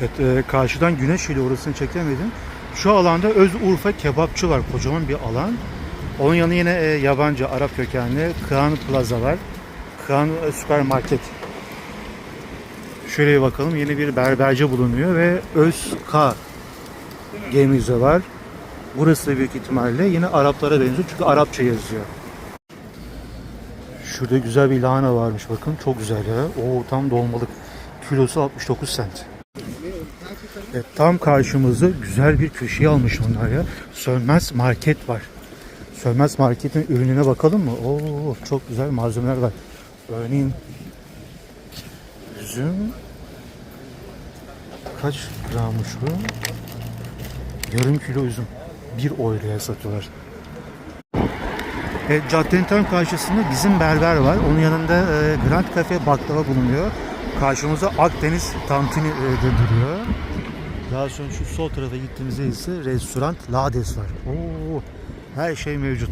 Evet, e, karşıdan güneş ile orasını çekemedim. Şu alanda Öz Urfa kebapçı var. Kocaman bir alan. Onun yanı yine e, yabancı Arap kökenli Kıhan Plaza var. Kıhan e, Süpermarket. Şöyle bir bakalım. Yeni bir berberci bulunuyor ve Öz K Gemüze var. Burası büyük ihtimalle yine Araplara benziyor çünkü Arapça yazıyor. Şurada güzel bir lahana varmış bakın. Çok güzel ya. Oo tam dolmalık. Kilosu 69 cent. Evet, tam karşımızda güzel bir köşeyi almış onlar ya. Sönmez market var. Sönmez marketin ürününe bakalım mı? Oo çok güzel malzemeler var. Örneğin üzüm kaç grammış bu? Yarım kilo üzüm. 1 euroya satıyorlar. Evet, caddenin tam karşısında bizim berber var. Onun yanında e, Grand Cafe baklava bulunuyor. Karşımızda Akdeniz tantuni e, de duruyor. Daha sonra şu sol tarafa gittiğimizde ise restoran Lades var. Oo, her şey mevcut.